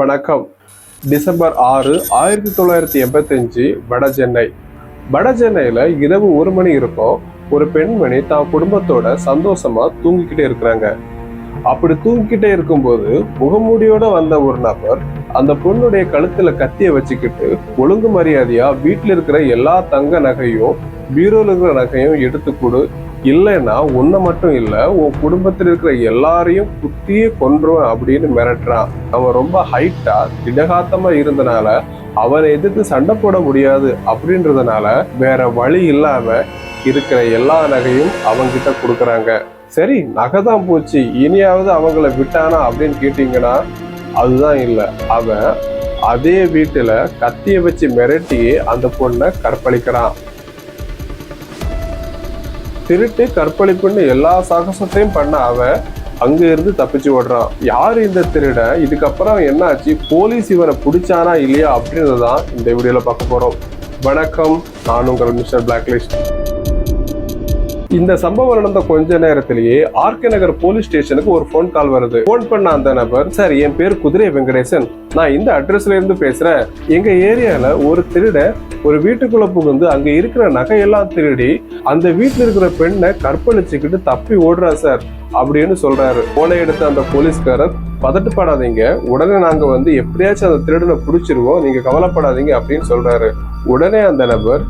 வணக்கம். டிசம்பர் ஆறு ஆயிரத்தி தொள்ளாயிரத்தி எண்பத்தஞ்சு வட சென்னை. வட சென்னையில் இரவு ஒரு மணி இருக்கும். ஒரு பெண்மணி தான் குடும்பத்தோட சந்தோஷமா தூங்கிக்கிட்டே இருக்கிறாங்க. அப்படி தூங்கிக்கிட்டே இருக்கும்போது முகமூடியோட வந்த ஒரு நபர் அந்த பொண்ணுடைய கழுத்துல கத்திய வச்சுக்கிட்டு ஒழுங்கு மரியாதையா வீட்டில் இருக்கிற எல்லா தங்க நகையும் பீரோல இருக்கிற நகையும் எடுத்து கொடு இல்லைன்னா உன்னை மட்டும் இல்லை உன் குடும்பத்தில் இருக்கிற எல்லாரையும் குத்தியே கொன்றுவன் அப்படின்னு மிரட்டுறான். அவன் ரொம்ப ஹைட்டா திடகாத்தமா இருந்தனால அவனை எதிர்த்து சண்டை போட முடியாது அப்படின்றதுனால வேற வழி இல்லாம இருக்கிற எல்லா நகையும் அவங்கிட்ட கொடுக்குறாங்க. சரி நகை தான் போச்சு இனியாவது அவங்கள விட்டானா அப்படின்னு கேட்டிங்கன்னா அதுதான் இல்லை. அவன் அதே வீட்டில் கத்தியை வச்சு மிரட்டி அந்த பொண்ணை கற்பழிக்கிறான். திருட்டு கற்பழிப்புன்னு எல்லா சாகசத்தையும் பண்ண அவன் அங்க இருந்து தப்பிச்சு ஓடுறான். யார் இந்த திருட? இதுக்கப்புறம் என்ன ஆச்சு போலீஸ் இவரை பிடிச்சானா இல்லையா அப்படின்றதான் இந்த வீடியோல பார்க்க போறோம். வணக்கம் நான் உங்கள் மிஸ்டர் பிளாக்லிஸ்ட் இந்த சம்பவம் நடந்த கொஞ்ச நேரத்திலேயே ஆர்கே நகர் போலீஸ் ஸ்டேஷனுக்கு ஒரு ஃபோன் கால் வருது. ஃபோன் பண்ண அந்த நபர் சார் என் பேர் குதிரை வெங்கடேசன். நான் இந்த அட்ரஸ்ல இருந்து பேசுறேன். எங்க ஏரியால ஒரு திருட ஒரு வீட்டுக்குள்ள புகுந்து அங்க இருக்கிற நகையெல்லாம் திருடி அந்த வீட்டுல இருக்கிற பெண்ணை கற்பழிச்சுக்கிட்டு தப்பி ஓடுறா சார் அப்படின்னு சொல்றாரு. போனை எடுத்த அந்த போலீஸ்காரர் பதட்டப்படாதீங்க. உடனே நாங்க வந்து எப்படியாச்சும் அந்த திருடனை பிடிச்சிருவோம். நீங்க கவலைப்படாதீங்க அப்படின்னு சொல்றாரு. உடனே அந்த நபர்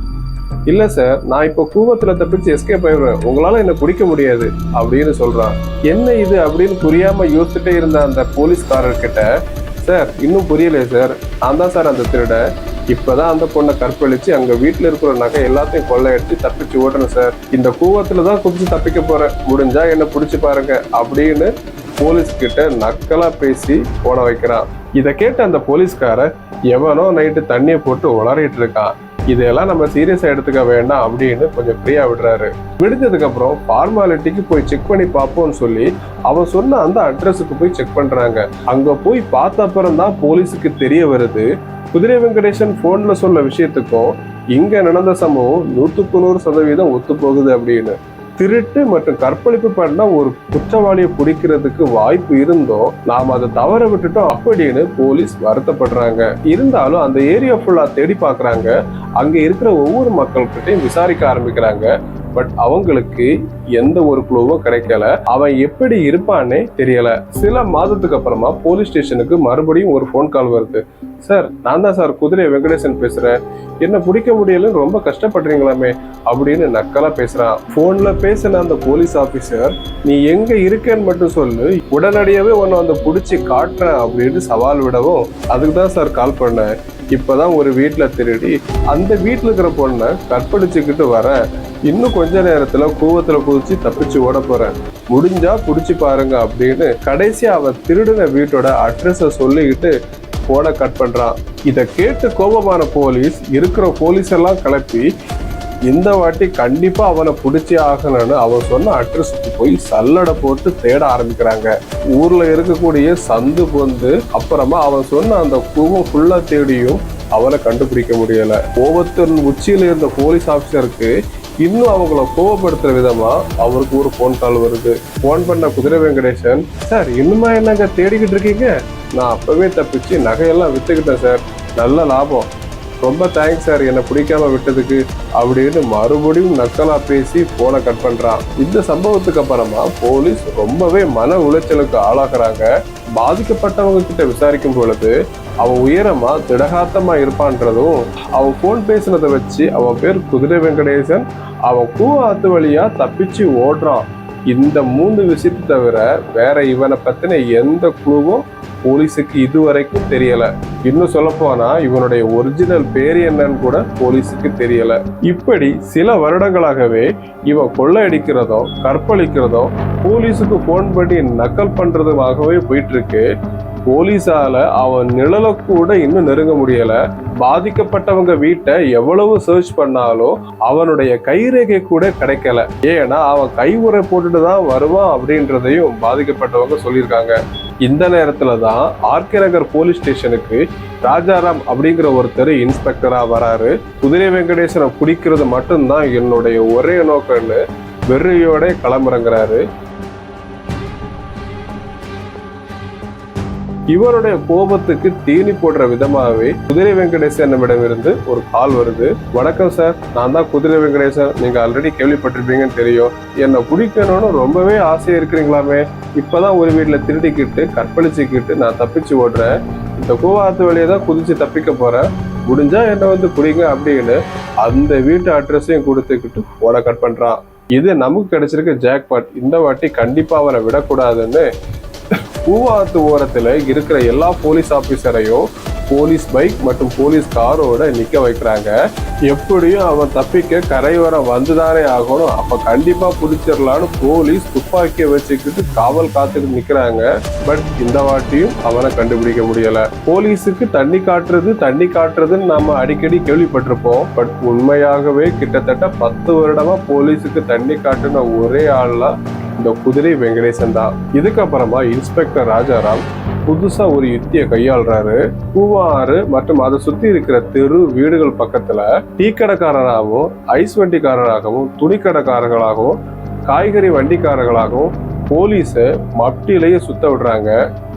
இல்ல சார் நான் இப்போ கூவத்துல தப்பிச்சு எஸ்கேப் ஆயிடுவேன். உங்களால என்னை பிடிக்க முடியாது அப்படின்னு சொல்றான். என்ன இது அப்படின்னு புரியாம யோசிச்சுட்டே இருந்த அந்த போலீஸ்காரர் கிட்ட சார் இன்னும் புரியலையே சார் நான் தான் சார் அந்த திருடன் இப்பதான் அந்த பொண்ணை கற்பழிச்சு அங்க வீட்டில் இருக்கிற நகை எல்லாத்தையும் கொள்ளையடிச்சு தப்பிச்சு ஓட்டணும் சார். இந்த கூவத்தில் தான் குடிச்சு தப்பிக்க போறேன். முடிஞ்சா என்னை பிடிச்சி பாருங்க அப்படின்னு போலீஸ்கிட்ட நக்கலாக நக்கலா பேசி போன வைக்கிறான். இதை கேட்ட அந்த போலீஸ்காரர் எவனோ நைட்டு தண்ணியை போட்டு உளறிட்டு இருக்கான். இதெல்லாம் நம்ம சீரியஸா எடுத்துக்க வேண்டாம் அப்படின்னு கொஞ்சம் ஃப்ரீயா விடுறாரு. விடுஞ்சதுக்கு அப்புறம் ஃபார்மாலிட்டிக்கு போய் செக் பண்ணி பார்ப்போம்னு சொல்லி அவன் சொன்ன அந்த அட்ரஸுக்கு போய் செக் பண்றாங்க. அங்க போய் பார்த்த அப்புறம் தான் போலீஸுக்கு தெரிய வருது. குதிரை வெங்கடேசன் போன்ல சொன்ன விஷயத்துக்கும் இங்க நடந்த சம்பவம் நூத்துக்கு நூறு சதவீதம் ஒத்து போகுது அப்படின்னு. திருட்டு மற்றும் கற்பழிப்பு பண்ண ஒரு குற்றவாளியை பிடிக்கிறதுக்கு வாய்ப்பு இருந்தோம் நாம் அதை தவற விட்டுட்டோம் அப்படின்னு போலீஸ் வருத்தப்படுறாங்க. இருந்தாலும் அந்த ஏரியா ஃபுல்லா தேடி பாக்குறாங்க அங்க இருக்கிற ஒவ்வொரு மக்கள்கிட்டையும் விசாரிக்க ஆரம்பிக்கிறாங்க. பட் அவங்களுக்கு எந்த ஒரு குழுவும் கிடைக்கல. அவன் எப்படி இருப்பான்னே தெரியல. சில மாதத்துக்கு அப்புறமா போலீஸ் ஸ்டேஷனுக்கு மறுபடியும் ஒரு ஃபோன் கால் வருது. சார் நான் தான் சார் குதிரை வெங்கடேசன் பேசுறேன். என்ன பிடிக்க முடியலன்னு ரொம்ப கஷ்டப்படுறீங்களாமே அப்படின்னு நக்கலா பேசுறான். போன்ல பேசின அந்த போலீஸ் ஆபீசர் நீ எங்க இருக்கேன்னு மட்டும் சொல்லு. உடனடியாவே உன்னை வந்து பிடிச்சி காட்டுறேன் அப்படின்னு சவால் விடவும் அதுக்கு தான் சார் கால் பண்ணேன். இப்போதான் ஒரு வீட்டில் திருடி அந்த வீட்டில் இருக்கிற பொண்ணை கற்பழிச்சுக்கிட்டு வரேன் இன்னும் கொஞ்ச நேரத்துல கூவத்துல குதிச்சு தப்பிச்சு ஓட போறேன். முடிஞ்சா புடிச்சு பாருங்க அப்படின்னு கடைசியா அவன் திருடின வீட்டோட அட்ரஸ சொல்லிக்கிட்டு போனை கட் பண்றான். இதை கேட்டு கோபமான போலீஸ் இருக்கிற போலீஸ் எல்லாம் கிளப்பி இந்த வாட்டி கண்டிப்பா அவனை பிடிச்சி ஆகணும்னு அவன் சொன்ன அட்ரஸுக்கு போய் சல்லடை போட்டு தேட ஆரம்பிக்கிறாங்க. ஊர்ல இருக்கக்கூடிய சந்து பொந்து அப்புறமா அவன் சொன்ன அந்த கூவம் ஃபுல்லா தேடியும் அவனை கண்டுபிடிக்க முடியல. கோபத்தின் உச்சியில இருந்த போலீஸ் ஆஃபீஸருக்கு இன்னும் அவங்கள கோவப்படுத்துற விதமா அவருக்கு ஒரு ஃபோன் கால் வருது. ஃபோன் பண்ண குதிரை வெங்கடேசன் சார் இன்னுமா என்னங்க தேடிக்கிட்டு இருக்கீங்க? நான் அப்பவே தப்பிச்சு நகையெல்லாம் வித்துக்கிட்டேன் சார். நல்ல லாபம். ரொம்ப தேங்க்ஸ் சார். என்னை பிடிக்காம விட்டதுக்கு அப்படின்னு மறுபடியும் நக்கலா பேசி போனை கட் பண்றான். இந்த சம்பவத்துக்கு அப்புறமா போலீஸ் ரொம்பவே மன உளைச்சலுக்கு ஆளாகிறாங்க. பாதிக்கப்பட்டவங்க கிட்ட விசாரிக்கும் பொழுது அவன் உயரமா திடகாத்தமா இருப்பான்றதும் அவன் போன் பேசுனதை வச்சு அவன் பேர் குதிரை வெங்கடேசன் அவன் கூ ஆத்து வழியா தப்பிச்சு ஓடுறான். இந்த மூணு விஷயத்தை தவிர வேற இவனை பத்தின எந்த குழுவும் போலீஸுக்கு இதுவரைக்கும் தெரியல. இன்னும் சொல்ல போனா இவனுடைய ஒரிஜினல் பேர் என்னன்னு கூட போலீஸுக்கு தெரியல. இப்படி சில வருடங்களாகவே இவன் கொள்ளையடிக்கிறதும் கற்பழிக்கிறதும் போலீஸுக்கு போன் பண்ணி நக்கல் பண்றதுமாகவே போயிட்டு இருக்கு. போலீஸால அவன் நிழல கூட இன்னும் நெருங்க முடியல. பாதிக்கப்பட்டவங்க வீட்டை எவ்வளவு சர்ச் பண்ணாலும் அவனுடைய கைரேகை கூட கிடைக்கல. ஏன்னா அவன் கை உரை போட்டுட்டு தான் வருவான் அப்படின்றதையும் பாதிக்கப்பட்டவங்க சொல்லியிருக்காங்க. இந்த நேரத்துல தான் ஆர்கே நகர் போலீஸ் ஸ்டேஷனுக்கு ராஜாராம் அப்படிங்கிற ஒருத்தர் இன்ஸ்பெக்டரா வராரு. குதிரை வெங்கடேசனை பிடிக்கிறது மட்டும்தான் என்னுடைய ஒரே நோக்கம்னு வெறியோட களமிறங்குறாரு. இவருடைய கோபத்துக்கு தீனி போடுற விதமாகவே குதிரை வெங்கடேசனிடமிருந்து ஒரு கால் வருது. வணக்கம் சார் நான் தான் குதிரை வெங்கடேசன். நீங்க ஆல்ரெடி கேள்விப்பட்டிருப்பீங்கன்னு தெரியும். என்னை பிடிக்கணும்னு ரொம்பவே ஆசையா இருக்கிறீங்களாமே. இப்பதான் ஒரு வீட்டுல திருடிக்கிட்டு கற்பழிச்சுக்கிட்டு நான் தப்பிச்சு ஓடுறேன். இந்த கூவாத்து வழியை தான் குதிச்சு தப்பிக்க போறேன். முடிஞ்சா என்ன வந்து குடிங்க அப்படின்னு அந்த வீட்டு அட்ரஸையும் கொடுத்துக்கிட்டு ஓட கட் பண்றான். இது நமக்கு கிடைச்சிருக்க ஜாக்பாட் இந்த வாட்டி கண்டிப்பா அவரை விடக்கூடாதுன்னு பூவாத்து ஓரத்தில் இருக்கிற எல்லா போலீஸ் ஆஃபீஸரையும் போலீஸ் பைக் மற்றும் போலீஸ் காரோட நிற்க வைக்கிறாங்க. எப்படியும் அவன் தப்பிக்க கரையோரம் வந்துதானே ஆகணும். அப்போ கண்டிப்பாக பிடிச்சிடலான்னு போலீஸ் துப்பாக்கியை வச்சுக்கிட்டு காவல் காத்துட்டு நிற்கிறாங்க பட் இந்த வாட்டியும் அவனை கண்டுபிடிக்க முடியலை. போலீஸுக்கு தண்ணி காட்டுறது தண்ணி காட்டுறதுன்னு நம்ம அடிக்கடி கேள்விப்பட்டிருப்போம். பட் உண்மையாகவே கிட்டத்தட்ட பத்து வருடமாக போலீஸுக்கு தண்ணி காட்டுன ஒரே ஆள்லாம் இந்த குதிரை வெங்கடேசன் தான். இதுக்கப்புறமா இன்ஸ்பெக்டர் ராஜாராம் புதுசா ஒரு யுத்தியை கையாளுறாரு. பூவாறு மற்றும் அதை சுத்தி இருக்கிற தெரு வீடுகள் பக்கத்துல டீ கடைக்காரராகவும் ஐஸ் வண்டிக்காரராகவும் துணி கடைக்காரர்களாகவும் காய்கறி வண்டிக்காரர்களாகவும் போலீஸ மப்டிலேயே சுத்த விடுறாங்க.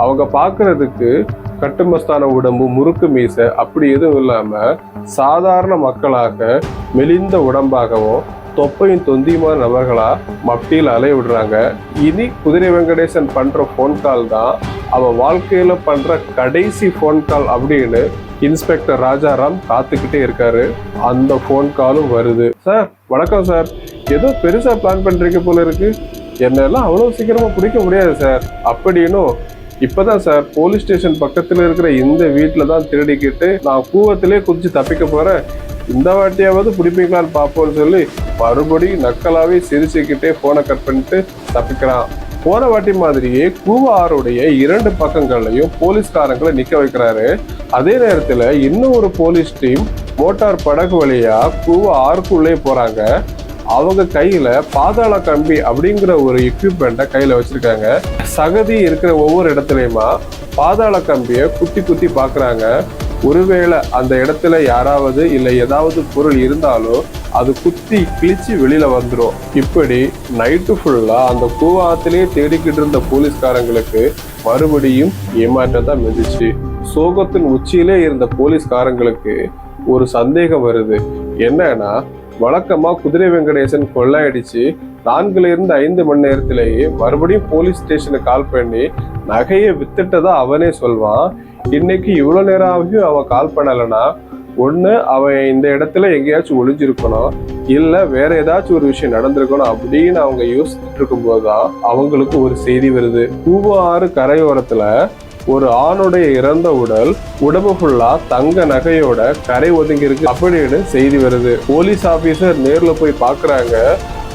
அவங்க பாக்குறதுக்கு கட்டுமஸ்தான உடம்பு முறுக்கு மீசை அப்படி எதுவும் இல்லாம சாதாரண மக்களாக மெலிந்த உடம்பாகவும் தொப்பையும் தொந்தியுமான நபர்களா மப்டியில் அலைய விடுறாங்க. இனி குதிரை வெங்கடேசன் பண்ற ஃபோன் கால் தான் அவன் வாழ்க்கையில பண்ற கடைசி ஃபோன் கால் அப்படின்னு இன்ஸ்பெக்டர் ராஜாராம் காத்துக்கிட்டே இருக்காரு. அந்த ஃபோன் காலும் வருது. சார் வணக்கம் சார் ஏதோ பெருசா பிளான் பண்றீங்க போல இருக்கு. என்னெல்லாம் அவ்வளவு சீக்கிரமா பிடிக்க முடியாது சார் அப்படின்னும் இப்பதான் சார் போலீஸ் ஸ்டேஷன் பக்கத்துல இருக்கிற இந்த வீட்டில் தான் திருடிக்கிட்டு நான் கூவத்திலே குதிச்சு தப்பிக்க போறேன். இந்த வாட்டியாவது பிடிப்பீங்களான்னு பார்ப்போம்னு சொல்லி மறுபடியும் நக்கலாவே சிரிச்சுக்கிட்டே போனை கட் பண்ணிட்டு தப்பிக்கிறான். போன வாட்டி மாதிரியே கூவ ஆறுடைய இரண்டு பக்கங்கள்லையும் போலீஸ்காரங்களை நிக்க வைக்கிறாரு. அதே நேரத்துல இன்னும் ஒரு போலீஸ் டீம் மோட்டார் படகு வழியா கூவ ஆறுக்குள்ளே போறாங்க. அவங்க கையில பாதாள கம்பி அப்படிங்கிற ஒரு எக்யூப்மெண்ட்டை கையில வச்சிருக்காங்க. சகதி இருக்கிற ஒவ்வொரு இடத்துலயுமா பாதாள கம்பியை குத்தி குத்தி பாக்குறாங்க. ஒருவேளை அந்த இடத்துல யாராவது இல்லை ஏதாவது பொருள் இருந்தாலும் அது குத்தி கிழிச்சு வெளியில வந்துடும் இப்படி நைட்டு ஃபுல்லா அந்த கூவாத்திலேயே தேடிக்கிட்டு இருந்த போலீஸ்காரங்களுக்கு மறுபடியும் ஏமாற்றம் தான் மிதிச்சு சோகத்தின் உச்சியிலே இருந்த போலீஸ்காரங்களுக்கு ஒரு சந்தேகம் வருது. என்னன்னா வழக்கமா குதிரை வெங்கடேசன் கொள்ளையடிச்சு நான்குல இருந்து ஐந்து மணி நேரத்திலேயே மறுபடியும் போலீஸ் ஸ்டேஷனுக்கு கால் பண்ணி நகையை வித்துட்டதா அவனே சொல்வான். இன்னைக்கு இவ்வளவு நேரம் ஆகியும் அவன் கால் பண்ணலைன்னா ஒண்ணு அவன் இந்த இடத்துல எங்கேயாச்சும் ஒளிஞ்சிருக்கணும். இல்ல வேற ஏதாச்சும் ஒரு விஷயம் நடந்திருக்கணும் அப்படின்னு அவங்க யோசிச்சுட்டு இருக்கும்போது தான் அவங்களுக்கு ஒரு செய்தி வருது. பூவாறு கரையோரத்துல ஒரு ஆணுடைய இறந்த உடல் உடம்பு ஃபுல்லா தங்க நகையோட கரை ஒதுங்கி இருக்கு அப்படின்னு செய்தி வருது. போலீஸ் ஆபீசர் நேர்ல போய் பாக்குறாங்க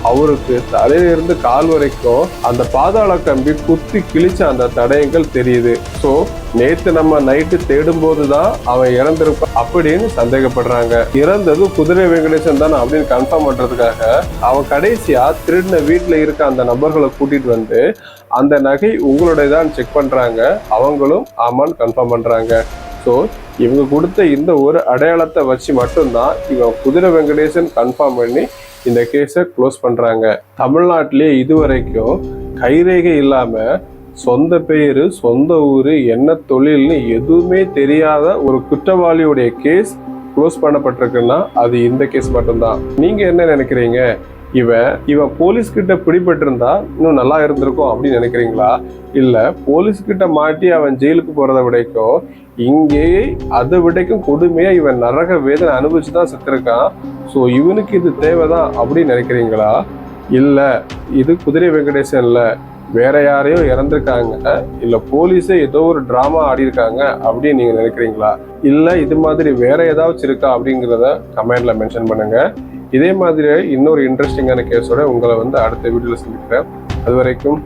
அவருக்கு தலையிலிருந்து கால் வரைக்கும் அந்த பாதாள கம்பி குத்தி கிழிச்ச அந்த தடயங்கள் தெரியுது. சோ நேத்து நம்ம நைட்டு தேடும் போதுதான் அவன் இறந்திருப்பான் அப்படின்னு சந்தேகப்படுறாங்க. இறந்தது குதிரை வெங்கடேசன் தானே அப்படின்னு கன்ஃபார்ம் பண்றதுக்காக அவன் கடைசியா திருடின வீட்டுல இருக்க அந்த நபர்களை கூட்டிட்டு வந்து அந்த நகை உங்களுடையதான் செக் பண்றாங்க. அவங்களும் ஆமான்னு கன்ஃபார்ம் பண்றாங்க. ஸோ இவங்க கொடுத்த இந்த ஒரு அடையாளத்தை வச்சு மட்டும்தான் இவன் குதிரை வெங்கடேசன் கன்ஃபார்ம் பண்ணி இந்த கேஸை க்ளோஸ் பண்ணுறாங்க தமிழ்நாட்டிலே இதுவரைக்கும் கைரேகை இல்லாமல் சொந்த பேர் சொந்த ஊர் என்ன தொழில்னு எதுவுமே தெரியாத ஒரு குற்றவாளியுடைய கேஸ் க்ளோஸ் பண்ணப்பட்டிருக்குன்னா அது இந்த கேஸ் மட்டும்தான். நீங்கள் என்ன நினைக்கிறீங்க? இவன் இவன் போலீஸ்கிட்ட பிடிபட்டிருந்தா இன்னும் நல்லா இருந்திருக்கும் அப்படின்னு நினைக்கிறீங்களா? இல்லை போலீஸ்கிட்ட மாட்டி அவன் ஜெயிலுக்கு போகிறத விடைக்கும் இங்கே அதை விடைக்கும் கொடுமையா இவன் நரக வேதனை அனுபவிச்சு தான் செத்துருக்கான். ஸோ இவனுக்கு இது தேவைதான் அப்படின்னு நினைக்கிறீங்களா? இல்லை இது குதிரை வெங்கடேசன் இல்லை வேற யாரையும் இறந்துருக்காங்க. இல்லை போலீஸே ஏதோ ஒரு ட்ராமா ஆடியிருக்காங்க அப்படின்னு நீங்கள் நினைக்கிறீங்களா? இல்லை இது மாதிரி வேற ஏதாச்சும் இருக்கா அப்படிங்கிறத கமெண்ட்ல மென்ஷன் பண்ணுங்க. இதே மாதிரி இன்னொரு இன்ட்ரெஸ்டிங்கான கேஸோட உங்களை வந்து அடுத்த வீடியோவில் சந்திக்கிறேன். அது வரைக்கும்